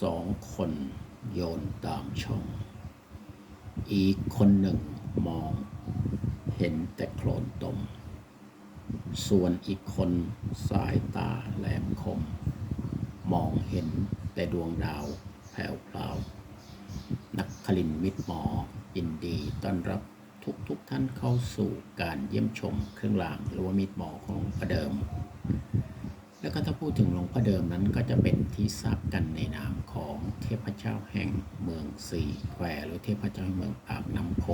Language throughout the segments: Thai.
สองคนโยนตามช่อง อีกคนหนึ่งมอง เห็นแต่โคลนตม ส่วนอีกคนสายตาแหลมคม มองเห็นแต่ดวงดาวแผ่วพราวนักคลินมิตรหมอยินดีต้อนรับทุกทุกท่านเข้าสู่การเยี่ยมชมเครื่องรางหรือว่ามิตรหมอของหลวงพ่อเดิม แล้วก็ถ้าพูดถึงหลวงพ่อเดิมนั้นก็จะเป็นที่ทราบกันในนามของเทพเจ้าแห่งเมืองสี่แควหรือเทพเจ้าแห่งเมืองปากน้ำโพ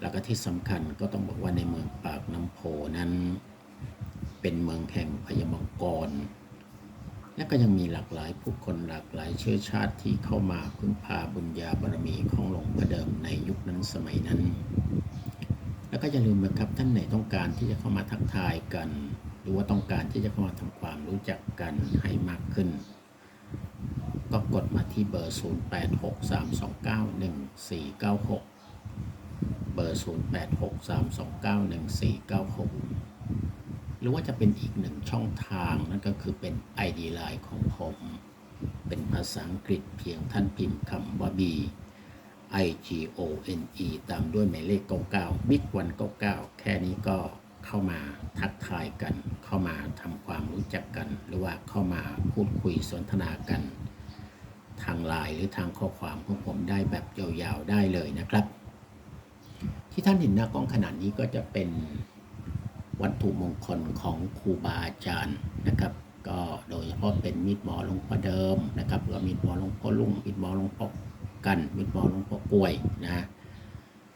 แล้วก็ที่สำคัญก็ต้องบอกว่าในเมืองปากน้ำโพนั้น เป็นเมืองแห่งพญามังกร และก็ยังมีหลากหลายผู้คนหลากหลายเชื้อชาติที่เข้ามาพึ่งพาบุญญาบารมีของหลวงพ่อเดิมในยุคนั้นสมัยนั้น แล้วก็อย่าลืมนะครับท่านไหนต้องการที่จะเข้ามาทักทายกัน รือว่าต้องการที่จะเข้ามาทำความรู้จักกันให้มากขึ้น ก็กดมาที่เบอร์ 0863291496 เบอร์ 0863291496 หรือว่าจะเป็นอีกหนึ่งช่องทางนั่นก็คือเป็น ID Line ของผม เป็นภาษาอังกฤษเพียงท่านพิมพ์คำว่า B I G O N E ตามด้วยหมายเลข 99 Big วัน99 แค่นี้ก็ เข้ามาทักทายกัน เข้ามาทำความรู้จักกัน หรือว่าเข้ามาพูดคุยสนทนากัน ทางไลน์หรือทางข้อความของผมได้แบบยาวๆได้เลยนะครับ ที่ท่านเห็นหน้ากล้องขนาดนี้ก็จะเป็นวัตถุมงคลของครูบาอาจารย์นะครับ ก็โดยเฉพาะเป็นมีดหมอหลวงพ่อเดิมนะครับหรือมีดหมอหลวงพ่อลุงมีดหมอหลวงพ่อกันมีดหมอหลวงพ่อกล้วยนะ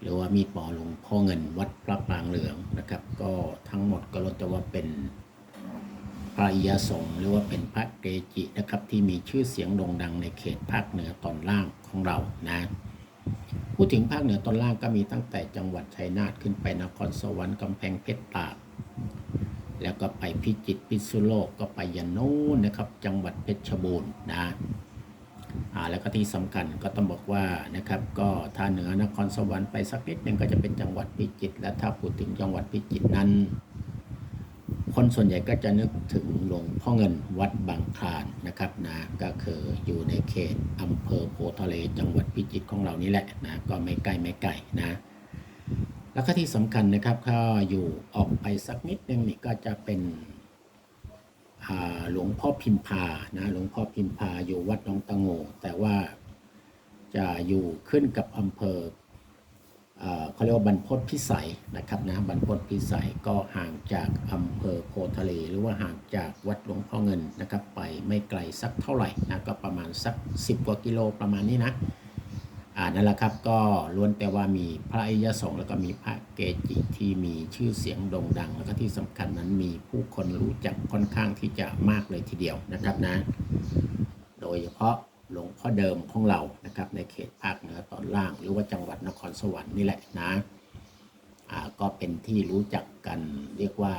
หรือว่ามีดหมอหลวงพ่อเงินวัดพระปรางเหลืองนะครับ ก็ทั้งหมดก็เราจะว่าเป็นพระอิยสงหรือว่าเป็นพระเกจินะครับที่มีชื่อเสียงโด่งดังในเขตภาคเหนือตอนล่างของเรานะพูดถึงภาคเหนือตอนล่างก็มีตั้งแต่จังหวัดชัยนาทขึ้นไปนครสวรรค์กำแพงเพชรตากแล้วก็ไปพิจิตรพิษณุโลกก็ไปยันโน้นนะครับ จังหวัดเพชรบูรณ์นะ แล้วก็ที่สำคัญก็ต้องบอกว่านะครับก็ถ้าเหนือนครสวรรค์ไปสักนิดหนึงก็จะเป็นจังหวัดพิจิตรและถ้าพูดถึงจังหวัดพิจิตรนั้น คนส่วนใหญ่ก็จะนึกถึงหลวงพ่อเงินวัดบางคลานนะครับนะก็คืออยู่ในเขตอำเภอโพธิ์ทะเลจังหวัดพิจิตรของเรานี่แหละนะก็ไม่ใกล้ไม่ไกลนะแล้วก็ที่สำคัญนะครับถ้าอยู่ออกไปสักนิดนึงนี่ก็จะเป็น หลวงพ่อพิมพานะหลวงพ่อพิมพาอยู่วัดหนองตะโงแต่ว่าจะอยู่ขึ้นกับอำเภอเขาเรียกว่าบรรพตพิสัยนะครับนะบรรพตพิสัยก็ห่างจากอำเภอโพทะเล หรือว่าห่างจากวัดหลวงพ่อเงินนะครับไปไม่ไกลสักเท่าไหร่นะก็ประมาณสัก 10 กว่ากิโลประมาณนี้นะ อ่านั่นแหละครับก็ล้วนแต่ว่ามีพระอริยสงฆ์แล้วก็มีพระเกจิที่มีชื่อเสียงโด่งดัง แล้วก็ที่สำคัญนั้นมีผู้คนรู้จักค่อนข้างที่จะมากเลยทีเดียวนะครับนะ โดยเฉพาะหลวงพ่อเดิมของเรานะครับในเขตภาคเหนือตอนล่าง หรือว่าจังหวัดนครสวรรค์นี่แหละนะอ่าก็เป็นที่รู้จักกันเรียกว่า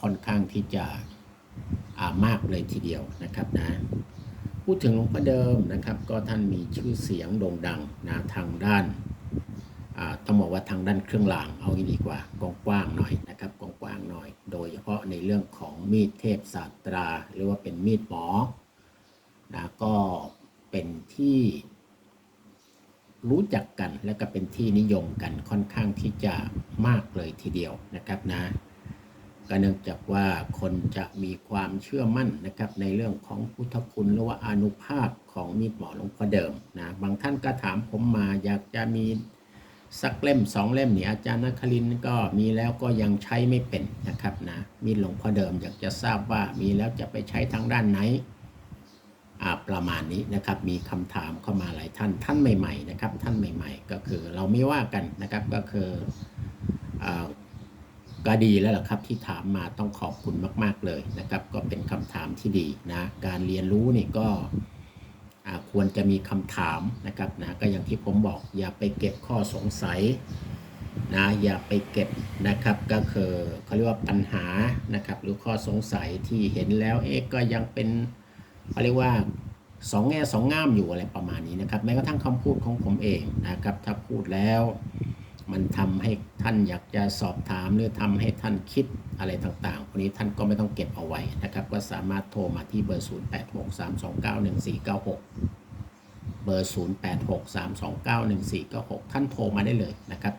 ค่อนข้างที่จะอ่ามากเลยทีเดียวนะครับนะ พูดถึงหลวงพ่อเดิมนะครับ ก็ท่านมีชื่อเสียงโด่งดังนะทางด้านต้องบอกว่าทางด้านเครื่องรางเอางี้ดีกว่ากว้างๆหน่อยนะครับกว้างๆหน่อย โดยเฉพาะในเรื่องของมีดเทพศาสตรา หรือว่าเป็นมีดหมอนะก็เป็นที่รู้จักกันและก็เป็นที่นิยมกันค่อนข้างที่จะมากเลยทีเดียวนะครับนะ ก็เนื่องจากว่าคนจะมีความเชื่อมั่นนะครับในเรื่องของพุทธคุณหรือว่าอนุภาพของมีดหมอหลวงพ่อเดิมนะบางท่านก็ถามผมมาอยากจะมีสักเล่มสองเล่มเนี่ยอาจารย์นครินก็มีแล้วก็ยังใช้ไม่เป็นนะครับนะมีดหลวงพ่อเดิมอยากจะทราบว่ามีแล้วจะไปใช้ทางด้านไหนประมาณนี้นะครับมีคำถามเข้ามาหลายท่านท่านใหม่ๆนะครับท่านใหม่ ๆ ก็คือเราไม่ว่ากันนะครับก็คืออ่า ก็ดีแล้วล่ะครับที่ถามมาต้องขอบคุณมาก ๆเลยนะครับ ก็เป็นคำถามที่ดีนะการเรียนรู้นี่ก็ควรจะมีคำถามนะครับนะก็อย่างที่ผมบอกอย่าไปเก็บข้อสงสัยนะอย่าไปเก็บนะครับก็คือเขาเรียกว่าปัญหานะครับหรือข้อสงสัยที่เห็นแล้วเอ๊ะก็ยังเป็นเขาเรียกว่าสองแง่สองง่ามอยู่อะไรประมาณนี้นะครับแม้กระทั่งคำพูดของผมเองนะครับถ้าพูดแล้ว มันทำให้ท่านอยากจะสอบถามหรือทำให้ท่านคิดอะไรต่างๆพวกนี้ท่านก็ไม่ต้องเก็บเอาไว้นะครับ ก็สามารถโทรมาที่เบอร์ 0863291496 เบอร์ 0863291496 ท่านโทรมาได้เลยนะครับ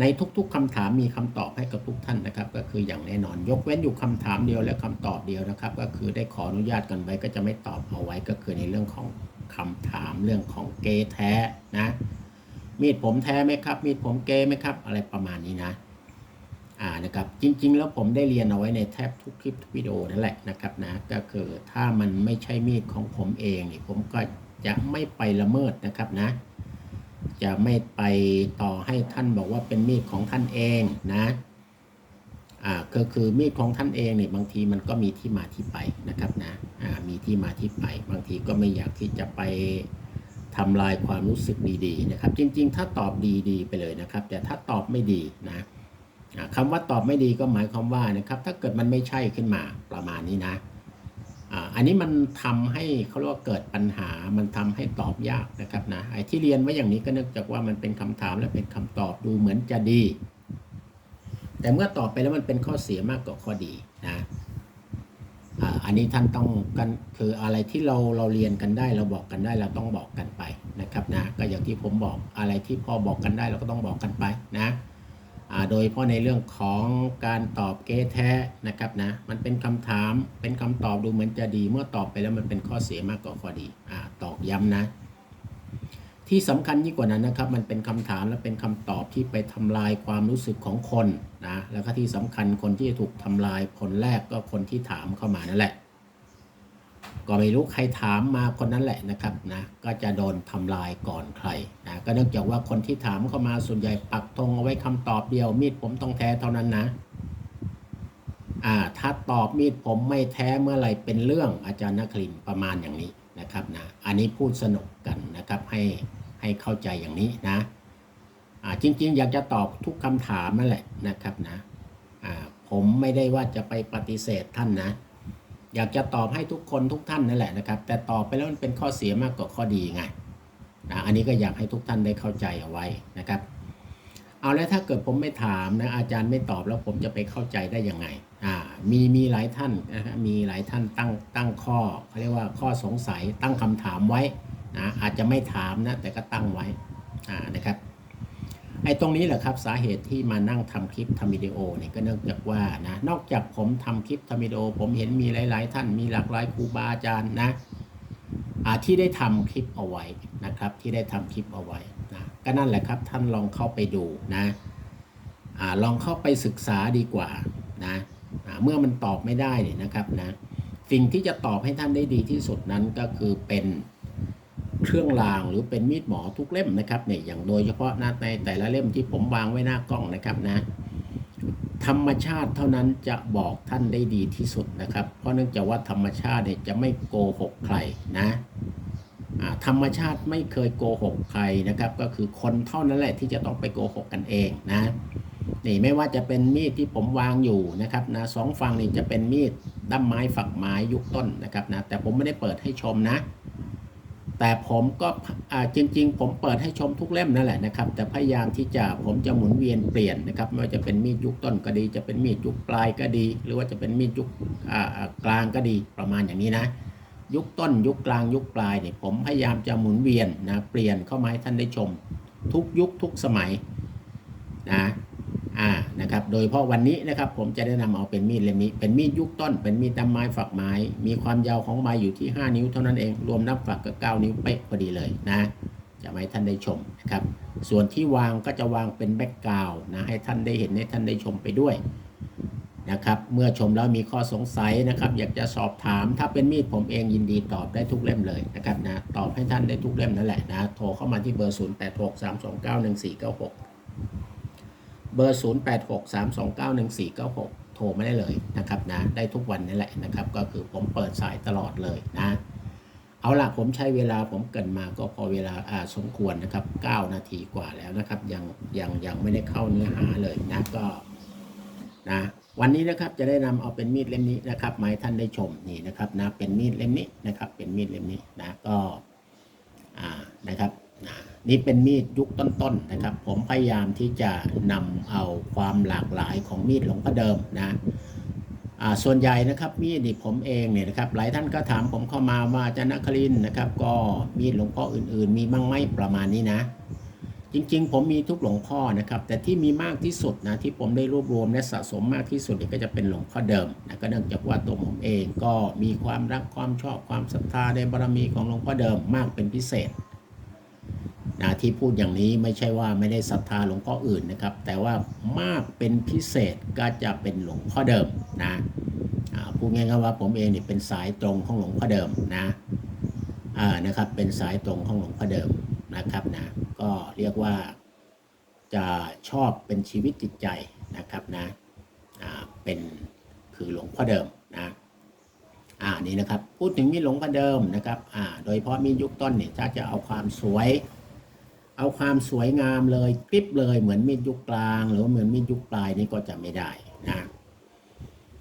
ในทุกๆคำถามมีคำตอบให้กับทุกท่านนะครับ ก็คืออย่างแน่นอนยกเว้นอยู่คำถามเดียวและคำตอบเดียวนะครับ ก็คือได้ขออนุญาตกันไว้ก็จะไม่ตอบเอาไว้ก็คือในเรื่องของคำถามเรื่องของเกแท้นะ มีดผมแท้ไหมครับ มีดผมเกย์ไหมครับ อะไรประมาณนี้นะ อ่านะครับจริง ๆ แล้วผมได้เรียนเอาไว้ในแทบทุกคลิปทุกวิดีโอนั่นแหละนะครับนะก็คือถ้ามันไม่ใช่มีดของผมเองนี่ผมก็จะไม่ไปละเมิดนะครับนะ จะไม่ไปต่อให้ท่านบอกว่าเป็นมีดของท่านเองนะอ่าก็คือมีดของท่านเองเนี่ยบางทีมันก็มีที่มาที่ไปนะครับนะอ่ามีที่มาที่ไป บางทีก็ไม่อยากที่จะไป ทำลายความรู้สึกดีๆนะครับ จริง ๆ ถ้าตอบดีๆไปเลยนะครับ แต่ถ้าตอบไม่ดีนะอ่าคำว่าตอบไม่ดีก็หมายความว่านะครับ ถ้าเกิดมันไม่ใช่ขึ้นมาประมาณนี้นะอันนี้มันทำให้เขาเรียกว่าเกิดปัญหา มันทำให้ตอบยากนะครับนะ ไอ้ที่เรียนไว้อย่างนี้ก็เนื่องจากว่ามันเป็นคำถามและเป็นคำตอบดูเหมือนจะดี แต่เมื่อตอบไปแล้วมันเป็นข้อเสียมากกว่าข้อดีนะ อ่าอันนี้ท่านต้องกันคืออะไรที่เราเราเรียนกันได้เราบอกกันได้เราต้องบอกกันไปนะครับนะก็อย่างที่ผมบอกอะไรที่พอบอกกันได้เราก็ต้องบอกกันไปนะอ่าโดยเฉพาะในเรื่องของการตอบเกแท้นะครับนะมันเป็นคำถามเป็นคำตอบดูเหมือนจะดี เมื่อตอบไปแล้วมันเป็นข้อเสียมากกว่าข้อดีอ่าตอกย้ำนะ ที่สำคัญยิ่งกว่านั้นนะครับ มันเป็นคำถามและเป็นคำตอบที่ไปทำลายความรู้สึกของคนนะแล้วก็ที่สำคัญคนที่ถูกทำลายคนแรกก็คนที่ถามเข้ามานั่นแหละ ก็ไม่รู้ใครถามมาคนนั้นแหละนะครับนะก็จะโดนทำลายก่อนใครนะก็เนื่องจากว่าคนที่ถามเข้ามาส่วนใหญ่ปักธงเอาไว้คำตอบเดียว มีดผมต้องแท้เท่านั้นนะอ่าถ้าตอบมีดผมไม่แท้เมื่อไหร่เป็นเรื่องอาจารย์นครินประมาณอย่างนี้ นะครับนะอันนี้พูดสนุกกันนะครับให้ให้เข้าใจอย่างนี้นะอ่าจริง ๆ อยากจะตอบทุกคำถามนั่นแหละนะครับนะอ่าผมไม่ได้ว่าจะไปปฏิเสธท่านนะ อยากจะตอบให้ทุกคนทุกท่านนั่นแหละนะครับ แต่ตอบไปแล้วมันเป็นข้อเสียมากกว่าข้อดีไงนะอันนี้ก็อยากให้ทุกท่านได้เข้าใจเอาไว้นะครับ เอาแล้วถ้าเกิดผมไม่ถามนะอาจารย์ไม่ตอบแล้วผมจะไปเข้าใจได้ยังไงอ่ามีมีหลายท่านนะฮะมีหลายท่านตั้งตั้งข้อเขาเรียกว่าข้อสงสัยตั้งคำถามไว้นะอาจจะไม่ถามนะแต่ก็ตั้งไว้อ่านะครับไอ้ตรงนี้แหละครับสาเหตุที่มานั่งทำคลิปทำวิดีโอเนี่ยก็เนื่องจากว่านะนอกจากผมทำคลิปทำวิดีโอ ผมเห็นมีหลาย ๆ ท่านมีหลากหลายครูบาอาจารย์นะอ่าที่ได้ทำคลิปเอาไว้นะครับที่ได้ทำคลิปเอาไว้ ก็นั่นแหละครับ ท่านลองเข้าไปดูนะอ่าลองเข้าไปศึกษาดีกว่านะอ่าเมื่อมันตอบไม่ได้เนี่ยนะครับนะสิ่งที่จะตอบให้ท่านได้ดีที่สุดนั้นก็คือเป็นเครื่องรางหรือเป็นมีดหมอทุกเล่มนะครับเนี่ยอย่างโดยเฉพาะนะในแต่ละเล่มที่ผมวางไว้หน้ากล้องนะครับนะธรรมชาติเท่านั้นจะบอกท่านได้ดีที่สุดนะครับ เพราะเนื่องจากว่าธรรมชาติเนี่ยจะไม่โกหกใครนะ ธรรมชาติไม่เคยโกหกใครนะครับ ก็คือคนเท่านั้นแหละที่จะต้องไปโกหกกันเองนะนี่ไม่ว่าจะเป็นมีดที่ผมวางอยู่นะครับนะสองฝั่งนี่จะเป็นมีดด้ามไม้ฝักไม้ยุคต้นนะครับนะแต่ผมไม่ได้เปิดให้ชมนะ แต่ผมก็จริง ๆ ผมเปิดให้ชมทุกเล่มนั่นแหละนะครับ แต่พยายามที่จะผมจะหมุนเวียนเปลี่ยนนะครับ ไม่ว่าจะเป็นมีดยุคต้นก็ดี จะเป็นมีดยุคปลายก็ดี หรือว่าจะเป็นมีดยุคกลางก็ดีประมาณอย่างนี้นะ ยุคต้นยุคกลางยุคปลายเนี่ยผมพยายามจะหมุนเวียนนะเปลี่ยนเข้ามาให้ท่านได้ชม ทุกยุคทุกสมัยนะอ่านะครับโดยเฉพาะวันนี้นะครับผมจะได้นำเอาเป็นมีดเล่มนี้ เป็นมีดยุคต้น เป็นมีดตำไม้ฝักไม้ มีความยาวของใบอยู่ที่ 5 นิ้วเท่านั้นเองรวมนับฝักก็ 9 นิ้วเป๊ะพอดีเลยนะจะมาให้ท่านได้ชมนะครับส่วนที่วางก็จะวางเป็นแบ็กกราวนะให้ท่านได้เห็นให้ท่านได้ชมไปด้วย นะครับ เมื่อชมแล้วมีข้อสงสัยนะครับ อยากจะสอบถาม ถ้าเป็นมีดผมเองยินดีตอบได้ทุกเล่มเลยนะครับนะ ตอบให้ท่านได้ทุกเล่มนั่นแหละนะ โทรเข้ามาที่เบอร์ 0 8 6 3 2 9 1 4 9 6 เบอร์ 0 8 6 3 2 9 1 4 9 6 โทรไมาได้เลยนะครับนะ ได้ทุกวันนี่แหละนะครับ ก็คือผมเปิดสายตลอดเลยนะ เอาล่ะผมใช้เวลาผมเกินมาก็พอเวลาอาสมควรนะครับ 9 นาทีกว่าแล้วนะครับ ยังยังยังไม่ได้เข้าเนื้อหาเลยนะ ก็นะ วันนี้นะครับจะได้นำเอาเป็นมีดเล่มนี้นะครับมาให้ท่านได้ชมนี่นะครับนะเป็นมีดเล่มนี้นะครับ เป็นมีดเล่มนี้นะก็อ่านะครับนะนี่เป็นมีดยุคต้นๆนะครับ ผมพยายามที่จะนำเอาความหลากหลายของมีดหลวงพ่อเดิมนะส่วนใหญ่นะครับมีดนี่ผมเองเนี่ยนะครับหลายท่านก็ถามผมเข้ามาว่าจารย์นครินนะครับ ก็มีดหลวงพ่ออื่น ๆ มีบ้างไหมประมาณนี้นะ จริงๆ ผมมีทุกหลวงพ่อนะครับ แต่ที่มีมากที่สุดนะที่ผมได้รวบรวมและสะสมมากที่สุดก็จะเป็นหลวงพ่อเดิมนะก็เนื่องจากว่าตัวผมเองก็มีความรักความชอบความศรัทธาในบารมีของหลวงพ่อเดิมมากเป็นพิเศษนะที่พูดอย่างนี้ไม่ใช่ว่าไม่ได้ศรัทธาหลวงพ่ออื่นนะครับ แต่ว่ามากเป็นพิเศษก็จะเป็นหลวงพ่อเดิมนะพูดง่ายๆว่าผมเองเนี่ยเป็นสายตรงของหลวงพ่อเดิมนะนะครับเป็นสายตรงของหลวงพ่อเดิมนะครับนะ ก็เรียกว่าจะชอบเป็นชีวิตจิตใจนะครับนะเป็นคือหลวงพ่อเดิมนะอ่านี่นะครับพูดถึงมีหลวงพ่อเดิมนะครับอ่าโดยเฉพาะมียุคต้นเนี่ยถ้าจะเอาความสวย เอาความสวยงามเลยกริบเลยเหมือนมีดยุคกลาง หรือว่าเหมือนมีดยุคปลายนี่ก็จะไม่ได้นะ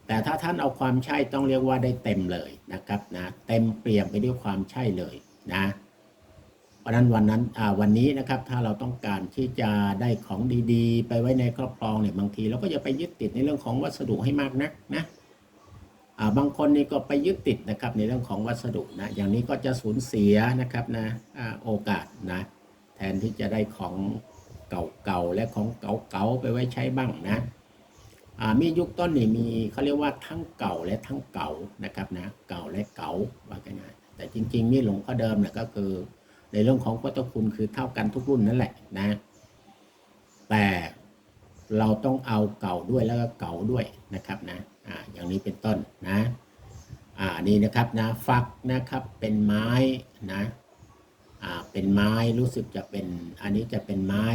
แต่ถ้าท่านเอาความใช่ต้องเรียกว่าได้เต็มเลยนะครับนะเต็มเปี่ยมไปด้วยความใช่เลยนะ เพราะนั้นวันนั้นวันนี้นะครับถ้าเราต้องการที่จะได้ของดีๆ ไปไว้ในครอบครองเนี่ยบางทีเราก็จะไปยึดติดในเรื่องของวัสดุให้มากนักนะบางคนนี่ก็ไปยึดติดนะครับในเรื่องของวัสดุนะอย่างนี้ก็จะสูญเสียนะครับนะโอกาสนะแทนที่จะได้ของเก่าๆและของเก่าๆไปไว้ใช้บ้างนะอามียุคต้นนี่มีเขาเรียกว่าทั้งเก่าและทั้งเก่านะครับนะเก่าและเก่าว่ากันง่ายแต่จริงๆมีหลวงพ่อเดิมเนี่ยก็คือ ในเรื่องของพุทธคุณคือเท่ากันทุกรุ่นนั่นแหละนะ แต่เราต้องเอาเก่าด้วยแล้วก็เก่าด้วยนะครับนะอ่าอย่างนี้เป็นต้นนะอ่านี่นะครับนะฝักนะครับเป็นไม้นะอ่าเป็นไม้รู้สึกจะเป็นอันนี้จะเป็นไม้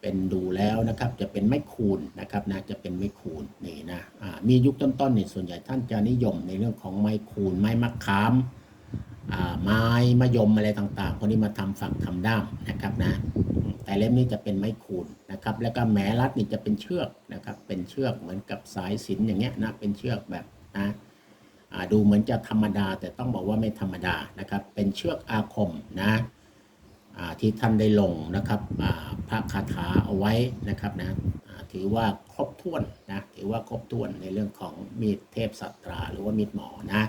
เป็นดูแล้วนะครับ จะเป็นไม้คูนนะครับนะจะเป็นไม้คูนนี่นะอ่ามียุคต้นๆเนี่ยส่วนใหญ่ท่านจะนิยมในเรื่องของไม้คูนไม้มะขาม ไม้มะยมอะไรต่างๆพวกนี้มาทำฝักทำด้ามนะครับนะ แต่เล่มนี้จะเป็นไม้คูนนะครับ แล้วก็แหมรัดนี่จะเป็นเชือกนะครับ เป็นเชือกเหมือนกับสายสินอย่างเงี้ยนะ เป็นเชือกแบบนะดูเหมือนจะธรรมดา แต่ต้องบอกว่าไม่ธรรมดานะครับ เป็นเชือกอาคมนะที่ท่านได้ลงนะครับอ่าพระคาถาเอาไว้นะครับนะถือว่าครบถ้วนนะถือว่าครบถ้วนในเรื่องของมีดเทพสัตราหรือว่ามีดหมอนะ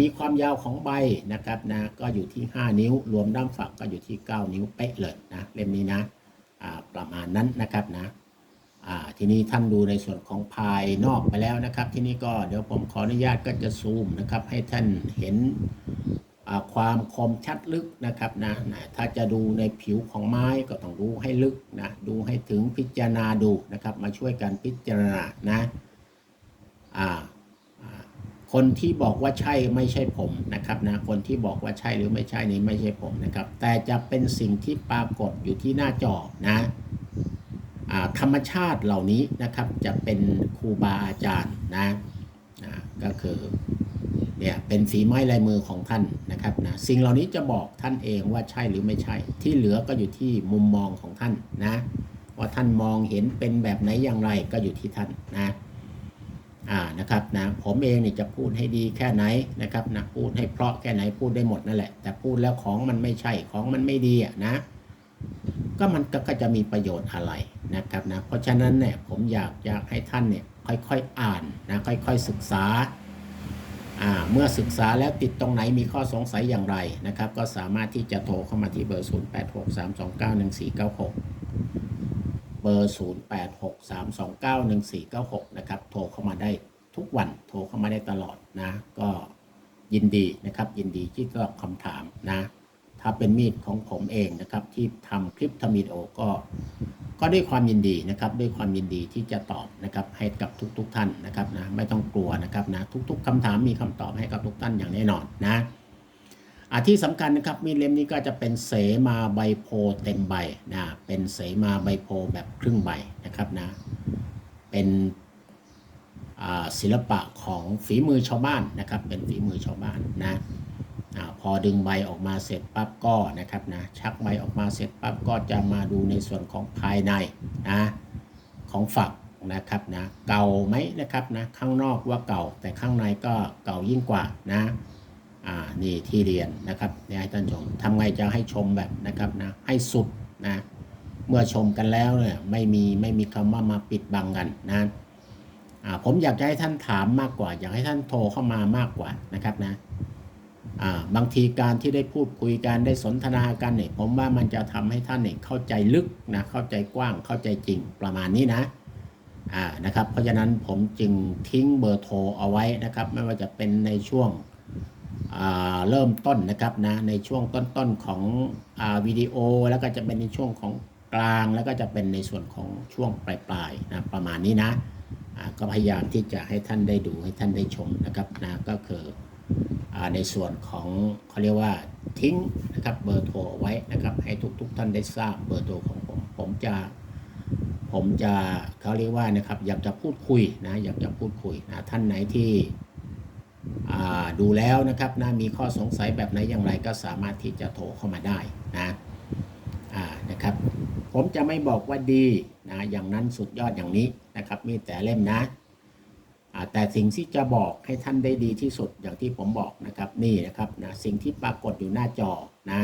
มีความยาวของใบนะครับนะก็อยู่ที่ 5 นิ้ว รวมด้ามฝักก็อยู่ที่ 9 นิ้วเป๊ะเลยนะเล่มนี้นะประมาณนั้นนะครับนะทีนี้ท่านดูในส่วนของภายนอกไปแล้วนะครับ ทีนี้ก็เดี๋ยวผมขออนุญาตก็จะซูมนะครับ ให้ท่านเห็นความคมชัดลึกนะครับนะนะถ้าจะดูในผิวของไม้ก็ต้องดูให้ลึกนะดูให้ถึงพิจารณาดูนะครับ มาช่วยกันพิจารณานะอ่า คนที่บอกว่าใช่ไม่ใช่ผมนะครับนะคนที่บอกว่าใช่หรือไม่ใช่นี้ไม่ใช่ผมนะครับ แต่จะเป็นสิ่งที่ปรากฏอยู่ที่หน้าจอนะอธรรมชาติเหล่านี้นะครับจะเป็นครูบาอาจารย์นะนะก็คือเนี่ยเป็นฝีไม้ลายมือของท่านนะครับนะสิ่งเหล่านี้จะบอกท่านเองว่าใช่หรือไม่ใช่ ที่เหลือก็อยู่ที่มุมมองของท่านนะว่าท่านมองเห็นเป็นแบบไหนอย่างไรก็อยู่ที่ท่านนะ อ่านะครับนะผมเองเนี่ยจะพูดให้ดีแค่ไหนนะครับนะพูดให้เพราะแค่ไหนพูดได้หมดนั่นแหละ แต่พูดแล้วของมันไม่ใช่ของมันไม่ดีอะนะก็มันก็จะมีประโยชน์อะไรนะครับนะเพราะฉะนั้นเนี่ยผมอยากอยากให้ท่านเนี่ยค่อยๆอ่านนะค่อยๆศึกษาอ่าเมื่อศึกษาแล้วติดตรงไหนมีข้อสงสัยอย่างไรนะครับ ก็สามารถที่จะโทรเข้ามาที่เบอร์ 0863291496 เบอร์ 0863291496 นะครับ โทรเข้ามาได้ทุกวัน โทรเข้ามาได้ตลอดนะ ก็ยินดีนะครับ ยินดีที่ตอบคำถามนะ ถ้าเป็นมีดของผมเองนะครับ ที่ทำคลิปทำวิดีโอก็ ก็ด้วยความยินดีนะครับ ด้วยความยินดีที่จะตอบนะครับ ให้กับทุก ๆทท่านนะครับนะ ไม่ต้องกลัวนะครับนะ ทุก ๆคำถามมีคำตอบให้กับทุกท่านอย่างแน่นอนนะ อาที่สำคัญนะครับมีดเล่มนี้ก็จะเป็นเสมาใบโพเต็มใบนะเป็นเสมาใบโพแบบครึ่งใบนะครับนะเป็นศิลปะของฝีมือชาวบ้านนะครับ เป็นฝีมือชาวบ้านนะอพอดึงใบออกมาเสร็จปั๊บก็นะครับนะชักใบออกมาเสร็จปั๊บก็จะมาดูในส่วนของภายในนะของฝักนะครับนะเก่าไหมนะครับนะข้างนอกว่าเก่าแต่ข้างในก็เก่ายิ่งกว่านะ อ่านี่ที่เรียนนะครับเนี่ยให้ท่านชมทำไงจะให้ชมแบบนะครับนะให้สุดนะเมื่อชมกันแล้วเนี่ยไม่มีไม่มีคำว่ามาปิดบังกันนะอ่าผมอยากจะให้ท่านถามมากกว่า อยากให้ท่านโทรเข้ามามากกว่านะครับนะอ่าบางทีการที่ได้พูดคุยกันได้สนทนากันเนี่ยผมว่ามันจะทำให้ท่านเนี่ยเข้าใจลึกนะเข้าใจกว้างเข้าใจจริงประมาณนี้นะอ่านะครับเพราะฉะนั้นผมจึงทิ้งเบอร์โทรเอาไว้นะครับ ไม่ว่าจะเป็นในช่วง เริ่มต้นนะครับนะในช่วงต้นๆของอวิดีโอ แล้วก็จะเป็นในช่วงของกลางแล้วก็จะเป็นในส่วนของช่วงปลายๆนะประมาณนี้นะก็พยายามที่จะให้ท่านได้ดูให้ท่านได้ชมนะครับนะก็คือในส่วนของเขาเรียกว่าทิ้งนะครับเบอร์โทรไว้นะครับให้ทุกๆท่านได้ทราบเบอร์โทรของผมผมจะผมจะเขาเรียกว่านะครับอยากจะพูดคุยนะอยากจะพูดคุยนะท่านไหนที่ ดูแล้วนะครับนะมีข้อสงสัยแบบไหนอย่างไรก็สามารถที่จะโทรเข้ามาได้นะนะครับ ผมจะไม่บอกว่าดีนะอย่างนั้นสุดยอดอย่างนี้นะครับ มีแต่เล่มนะแต่สิ่งที่จะบอกให้ท่านได้ดีที่สุดอย่างที่ผมบอกนะครับนี่นะครับนะสิ่งที่ปรากฏอยู่หน้าจอนะ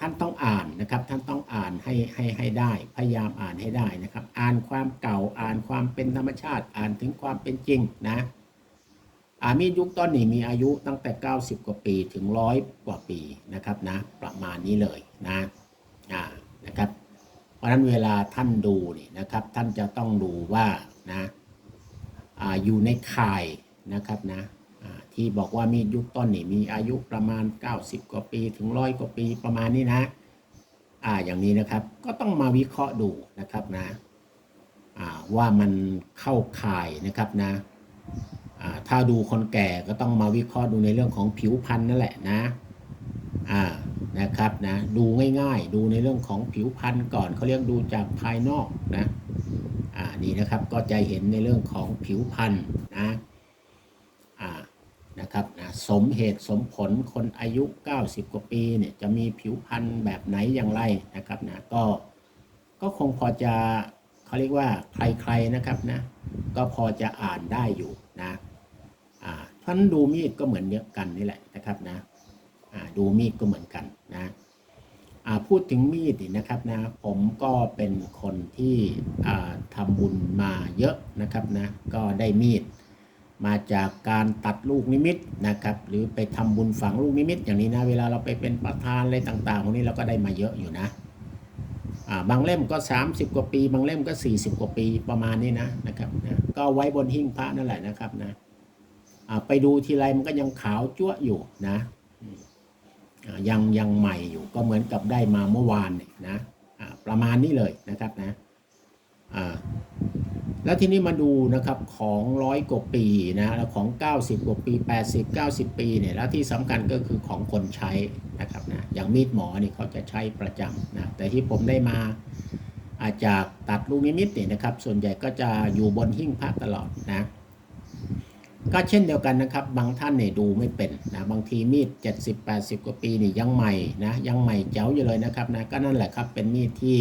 ท่านต้องอ่านนะครับ ท่านต้องอ่านให้ให้ให้ได้ พยายามอ่านให้ได้นะครับ อ่านความเก่าอ่านความเป็นธรรมชาติ อ่านถึงความเป็นจริงนะ อามีดยุคต้นนี้มีอายุตั้งแต่ 90 กว่าปีถึงร้อยกว่าปีนะครับนะประมาณนี้เลยนะอ่านะครับ เพราะฉะนั้นเวลาท่านดูนี่นะครับ ท่านจะต้องดูว่านะอ่าอยู่ในข่ายนะครับนะที่บอกว่ามีดยุคต้นนี่มีอายุประมาณ 90 กว่าปีถึงร้อยกว่าปีประมาณนี้นะอ่าอย่างนี้นะครับก็ต้องมาวิเคราะห์ดูนะครับนะอ่าว่ามันเข้าข่ายนะครับนะ ถ้าดูคนแก่ก็ต้องมาวิเคราะห์ดูในเรื่องของผิวพรรณนั่นแหละนะอ่านะครับนะดูง่ายๆ ดูในเรื่องของผิวพรรณก่อนเขาเรียกดูจากภายนอกนะอ่านี่นะครับก็จะเห็นในเรื่องของผิวพรรณนะอ่านะครับนะสมเหตุสมผลคนอายุ 90 กว่าปีเนี่ยจะมีผิวพรรณแบบไหนอย่างไรนะครับนะก็ก็คงพอจะเขาเรียกว่าใครๆนะครับนะก็พอจะอ่านได้อยู่นะ อ่าท่านดูมีดก็เหมือนเดียวกันนี่แหละนะครับนะอ่าดูมีดก็เหมือนกันนะอ่าพูดถึงมีดนะครับนะผมก็เป็นคนที่อ่าทำบุญมาเยอะนะครับนะก็ได้มีดมาจากการตัดลูกนิมิตนะครับ หรือไปทำบุญฝังลูกนิมิต อย่างนี้นะเวลาเราไปเป็นประธานอะไรต่างๆพวกนี้เราก็ได้มาเยอะอยู่นะบางเล่มก็ 30 กว่าปี บางเล่มก็ 40 กว่าปีประมาณนี้นะนะครับนะก็ไว้บนหิ้งพระนั่นแหละนะครับนะ ไปดูทีไรมันก็ยังขาวจั๊วอยู่นะยังยังใหม่อยู่ก็เหมือนกับได้มาเมื่อวานเนี่ยนะประมาณนี้เลยนะครับนะแล้วทีนี้มาดูนะครับของร้อยกว่าปีนะแล้วของ 90กว่าปี 80 90 ปีเนี่ยแล้วที่สำคัญก็คือของคนใช้นะครับนะอย่างมีดหมอนี่เขาจะใช้ประจำนะแต่ที่ผมได้มาอาจากตัดลูกนิมิตเนี่ยนะครับ ส่วนใหญ่ก็จะอยู่บนหิ้งพระตลอดนะ ก็เช่นเดียวกันนะครับ บางท่านเนี่ยดูไม่เป็นนะบางทีมีด 70 80 กว่าปีนี่ยังใหม่นะยังใหม่เจ๋วอยู่เลยนะครับนะก็นั่นแหละครับเป็นมีดที่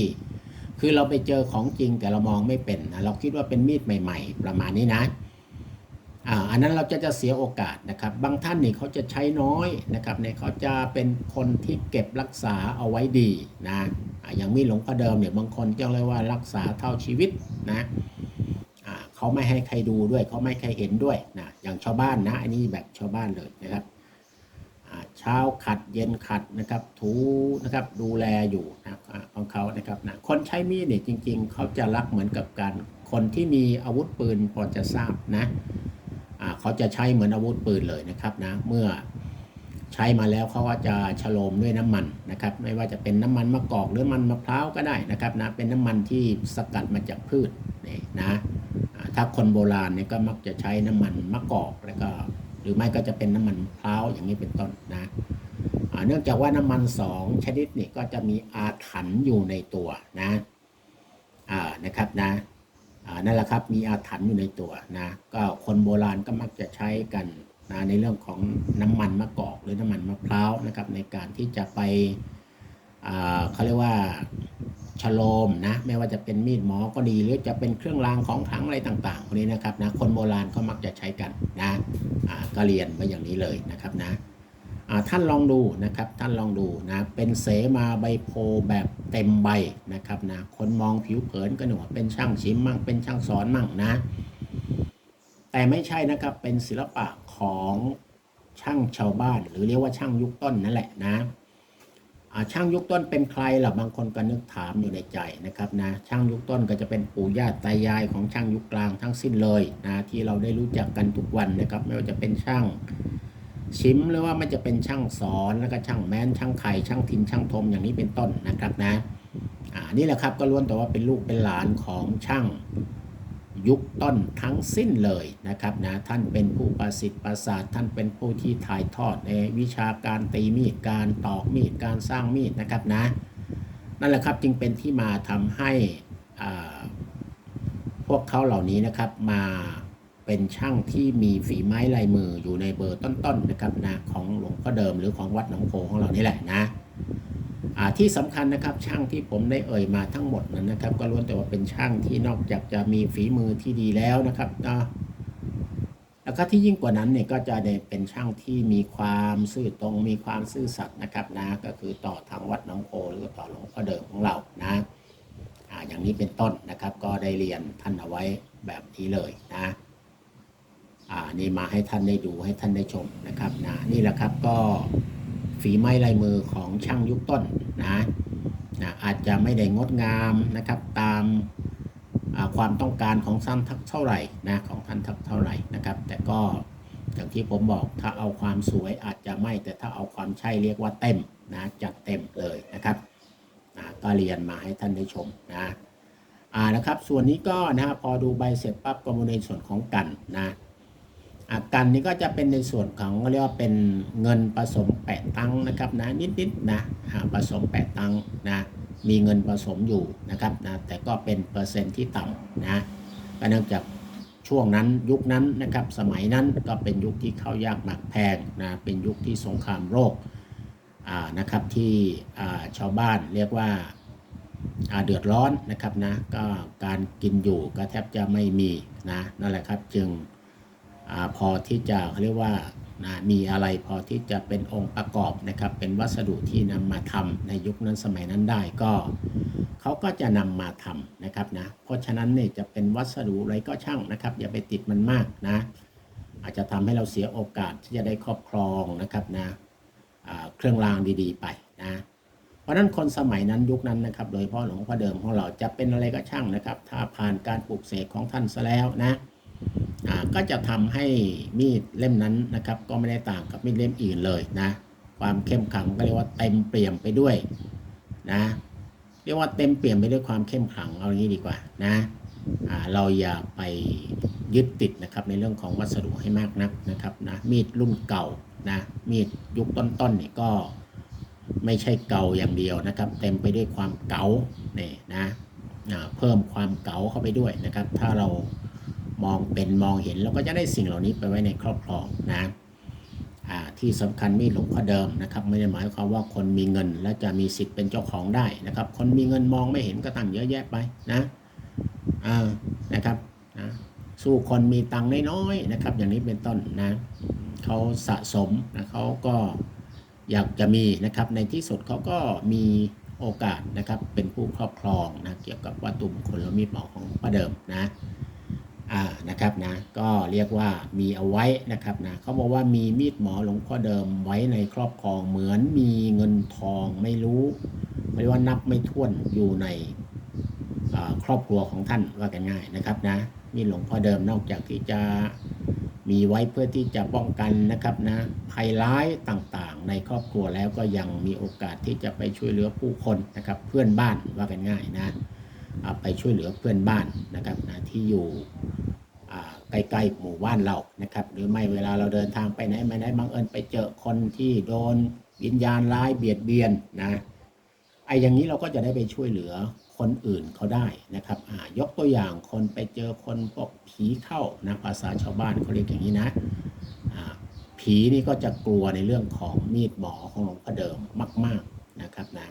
คือเราไปเจอของจริงแต่เรามองไม่เป็นนะเราคิดว่าเป็นมีดใหม่ ๆ ประมาณนี้นะอ่าอันนั้นเราจะจะเสียโอกาสนะครับ บางท่านนี่เขาจะใช้น้อยนะครับเนี่ยเขาจะเป็นคนที่เก็บรักษาเอาไว้ดีนะอย่างมีดหลวงพ่อเดิมเนี่ยบางคนจะเรียกว่ารักษาเท่าชีวิตนะ เขาไม่ให้ใครดูด้วย เขาไม่ให้ใครเห็นด้วยนะอย่างชาวบ้านนะ อันนี้แบบชาวบ้านเลยนะครับเช้าขัดเย็นขัดนะครับ ถูนะครับดูแลอยู่นะของเขานะครับนะคนใช้มีดเนี่ยจริง ๆ เขาจะรักเหมือนกับการคนที่มีอาวุธปืนพอจะทราบนะเขาจะใช้เหมือนอาวุธปืนเลยนะครับนะเมื่อใช้มาแล้วเขาก็จะฉโลมด้วยน้ำมันนะครับ ไม่ว่าจะเป็นน้ำมันมะกอกหรือมันมะพร้าวก็ได้นะครับนะเป็นน้ำมันที่สกัดมาจากพืชนี่นะ ถ้าคนโบราณเนี่ยก็มักจะใช้น้ำมันมะกอกแล้วก็หรือไม่ก็จะเป็นน้ำมันมะพร้าวอย่างนี้เป็นต้นนะเนื่องจากว่าน้ำมันสองชนิดนี่ก็จะมีอาถรรพ์อยู่ในตัวนะอ่านะครับนะอ่านั่นแหละครับมีอาถรรพ์อยู่ในตัวนะก็คนโบราณก็มักจะใช้กันนะในเรื่องของน้ำมันมะกอกหรือน้ำมันมะพร้าวนะครับในการที่จะไปอ่าเขาเรียกว่า ฉโลมนะไม่ว่าจะเป็นมีดหมอก็ดีหรือจะเป็นเครื่องรางของขลังอะไรต่างๆพวกนี้นะครับนะคนโบราณเขามักจะใช้กันนะอ่าก็เรียนไว้อย่างนี้เลยนะครับนะอ่าท่านลองดูนะครับท่านลองดูนะเป็นเสมาใบโพแบบเต็มใบนะครับนะคนมองผิวเผินก็หนูว่าเป็นช่างชิมมั่งเป็นช่างสอนมั่งนะ แต่ไม่ใช่นะครับเป็นศิลปะของช่างชาวบ้าน หรือเรียกว่าช่างยุคต้นนั่นแหละนะ ช่างยุคต้นเป็นใครล่ะบางคนก็นึกถามอยู่ในใจนะครับนะช่างยุคต้นก็จะเป็นปู่ย่าตายายของช่างยุคกลางทั้งสิ้นเลยนะที่เราได้รู้จักกันทุกวันนะครับไม่ว่าจะเป็นช่างชิมหรือว่ามันจะเป็นช่างสอนแล้วก็ช่างแม้นช่างไข่ช่างทินช่างทมอย่างนี้เป็นต้นนะครับนะอ่านี่แหละครับก็ล้วนแต่ว่าเป็นลูกเป็นหลานของช่าง ยุคต้นทั้งสิ้นเลยนะครับนะท่านเป็นผู้ประสิทธิ์ประสาทท่านเป็นผู้ที่ถ่ายทอดในวิชาการตีมีดการตอกมีดการสร้างมีดนะครับนะนั่นแหละครับจึงเป็นที่มาทำให้พวกเขาเหล่านี้นะครับมาเป็นช่างที่มีฝีไม้ลายมืออยู่ในเบอร์ต้นๆนะครับนะของหลวงพ่อเดิมหรือของวัดหนองโพของเรานี่แหละนะ ที่สำคัญนะครับช่างที่ผมได้เอ่ยมาทั้งหมดนั้นนะครับ ก็ล้วนแต่ว่าเป็นช่างที่นอกจากจะมีฝีมือที่ดีแล้วนะครับนะแล้วก็ที่ยิ่งกว่านั้นเนี่ยก็จะเป็นช่างที่มีความซื่อตรงมีความซื่อสัตย์นะครับนะก็คือต่อทางวัดหนองโพหรือต่อหลวงพ่อเดิมของเรานะอ่าอย่างนี้เป็นต้นนะครับ ก็ได้เรียนท่านเอาไว้แบบนี้เลยนะอ่านี่มาให้ท่านได้ดูให้ท่านได้ชมนะครับนะนี่แหละครับก็ ฝีไม้ลายมือของช่างยุคต้นนะนะอาจจะไม่ได้งดงามนะครับตามความต้องการของท่านทักเท่าไหร่นะของท่านทักเท่าไหร่นะครับ แต่ก็อย่างที่ผมบอกถ้าเอาความสวยอาจจะไม่ แต่ถ้าเอาความใช่เรียกว่าเต็มนะจัดเต็มเลยนะครับนะก็เรียนมาให้ท่านได้ชมนะอ่านะครับ ส่วนนี้ก็นะฮะพอดูใบเสร็จปั๊บก็มาในส่วนของกันนะ อะกันนี้ก็จะเป็นในส่วนของเรียกว่าเป็นเงินผสมแปดตังค์นะครับนะนิดๆนะผสมแปดตังค์นะมีเงินผสมอยู่นะครับนะแต่ก็เป็นเปอร์เซ็นต์ที่ต่ำนะก็เนื่องจากช่วงนั้นยุคนั้นนะครับสมัยนั้นก็เป็นยุคที่ข้าวยากหมากแพงนะเป็นยุคที่สงครามโรคอ่านะครับที่อ่าชาวบ้านเรียกว่าอ่าเดือดร้อนนะครับนะก็การกินอยู่ก็แทบจะไม่มีนะนั่นแหละครับจึง อพอที่จะเขาเรียกว่านะมีอะไรพอที่จะเป็นองค์ประกอบนะครับ เป็นวัสดุที่นำมาทำในยุคนั้นสมัยนั้นได้ก็เขาก็จะนำมาทำนะครับนะเพราะฉะนั้นเนี่ยจะเป็นวัสดุอะไรก็ช่างนะครับ อย่าไปติดมันมากนะ อาจจะทำให้เราเสียโอกาสที่จะได้ครอบครองนะครับนะเครื่องรางดีๆ ไปนะเพราะนั้นคนสมัยนั้นยุคนั้นนะครับ โดยพาะหลวงพ่อเดิมของเราจะเป็นอะไรก็ช่างนะครับ ถ้าผ่านการปลูกเสกของท่านซะแล้วนะ ก็จะทำให้มีดเล่มนั้นนะครับ ก็ไม่ได้ต่างกับมีดเล่มอื่นเลยนะ ความเข้มขลังก็เรียกว่าเต็มเปี่ยมไปด้วยนะเรียกว่าเต็มเปี่ยมไปด้วยความเข้มขลังเอาอย่างนี้ดีกว่านะเราอย่าไปยึดติดนะครับในเรื่องของวัสดุให้มากนักนะครับนะมีดรุ่นเก่านะมีดยุคต้นๆเนี่ยก็ไม่ใช่เก่าอย่างเดียวนะครับ เต็มไปด้วยความเก๋าเนี่ยนะเพิ่มความเก๋าเข้าไปด้วยนะครับ ถ้าเรา มองเป็นมองเห็นเราก็จะได้สิ่งเหล่านี้ไปไว้ในครอบครองนะที่สำคัญมีหลงพ่อเดิมนะครับ ไม่ได้หมายความว่าคนมีเงิน และจะมีสิทธิ์เป็นเจ้าของได้นะครับ คนมีเงินมองไม่เห็นก็ตั้งเยอะแยะไปนะนะครับนะสู้คนมีตังค์น้อยๆนะครับ อย่างนี้เป็นต้นนะเขาสะสมนะเขาก็อยากจะมีนะครับในที่สุดเขาก็มีโอกาสนะครับเป็นผู้ครอบครองนะเกี่ยวกับวัตถุมงคลและมีดหมอของประเดิมนะ อ่านะครับนะก็เรียกว่ามีเอาไว้นะครับนะเขาบอกว่ามีมีดหมอหลวงพ่อเดิมไว้ในครอบครองเหมือนมีเงินทองไม่รู้ไม่ว่านับไม่ถ้วนอยู่ในครอบครัวของท่านว่ากันง่ายนะครับนะมีหลวงพ่อเดิมนอกจากที่จะมีไว้เพื่อที่จะป้องกันนะครับนะภัยร้ายต่างๆ ในครอบครัวแล้วก็ยังมีโอกาสที่จะไปช่วยเหลือผู้คนนะครับ เพื่อนบ้านว่ากันง่ายนะ ไปช่วยเหลือเพื่อนบ้านนะครับนะที่อยู่ใกล้ๆหมู่บ้านเรานะครับ หรือไม่เวลาเราเดินทางไปไหนมาไหนบังเอิญไปเจอคนที่โดนวิญญาณร้ายเบียดเบียนนะไอ้อย่างนี้เราก็จะได้ไปช่วยเหลือคนอื่นเขาได้นะครับยกตัวอย่างคนไปเจอคนพวกผีเข้านะภาษาชาวบ้านเขาเรียกอย่างนี้นะผีนี่ก็จะกลัวในเรื่องของมีดหมอของหลวงพ่อเดิมมาก ๆนะครับนะ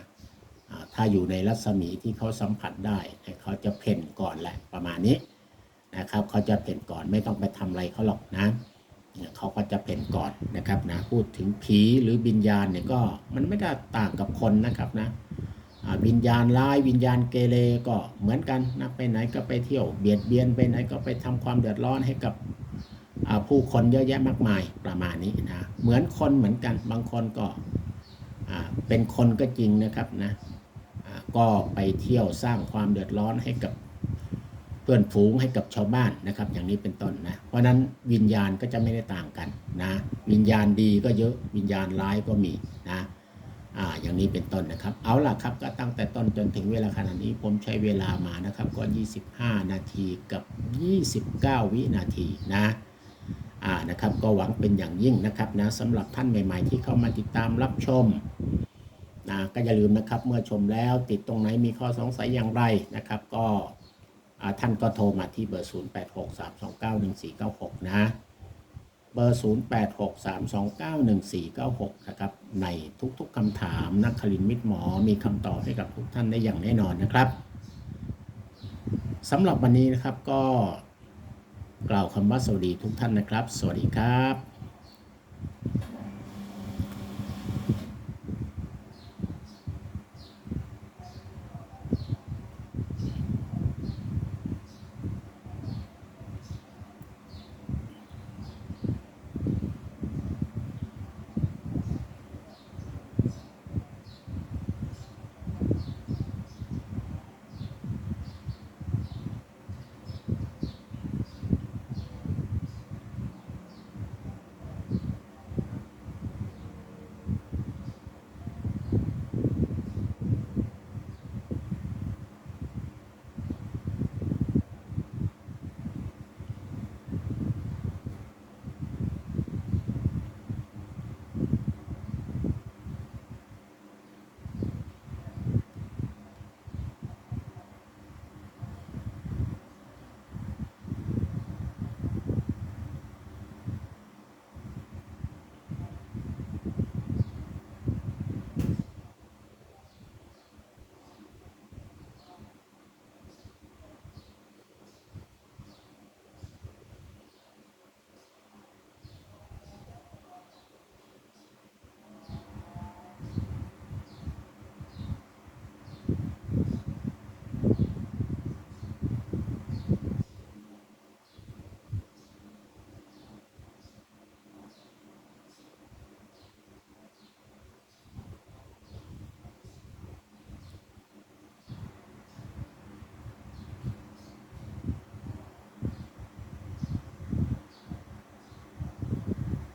ถ้าอยู่ในรัศมีที่เขาสัมผัสได้เขาจะเพ่นก่อนแหละประมาณนี้นะครับเขาจะเพ่นก่อนไม่ต้องไปทำอะไรเขาหรอกนะเขาก็จะเป็นก่อนนะครับนะพูดถึงผีหรือวิญญาณเนี่ยก็มันไม่ได้ต่างกับคนนะครับนะวิญญาณร้ายวิญญาณเกเรก็เหมือนกันนะไปไหนก็ไปเที่ยวเบียดเบียนไปไหนก็ไปทำความเดือดร้อนให้กับผู้คนเยอะแยะมากมายประมาณนี้นะเหมือนคนเหมือนกันบางคนก็เป็นคนก็จริงนะครับนะ ก็ไปเที่ยวสร้างความเดือดร้อนให้กับเพื่อนฝูงให้กับชาวบ้านนะครับ อย่างนี้เป็นต้นนะ เพราะนั้นวิญญาณก็จะไม่ได้ต่างกันนะ วิญญาณดีก็เยอะวิญญาณร้ายก็มีนะอ่าอย่างนี้เป็นต้นนะครับ เอาล่ะครับก็ตั้งแต่ต้นจนถึงเวลาขณะนี้ผมใช้เวลามานะครับก็ 25 นาทีกับ 29 วินาทีนะอ่านะครับก็หวังเป็นอย่างยิ่งนะครับนะสำหรับท่านใหม่ ๆ ที่เข้ามาติดตามรับชม นะก็อย่าลืมนะครับเมื่อชมแล้วติดตรงไหนมีข้อสงสัยอย่างไรนะครับ ก็ท่านก็โทรมาที่เบอร์ 0863291496 นะ เบอร์ 0863291496 นะครับ ในทุกๆคำถามนักคลินมิตรหมอมีคำตอบให้กับทุกท่านได้อย่างแน่นอนนะครับสำหรับวันนี้นะครับก็กล่าวคำว่าสวัสดีทุกท่านนะครับ สวัสดีครับ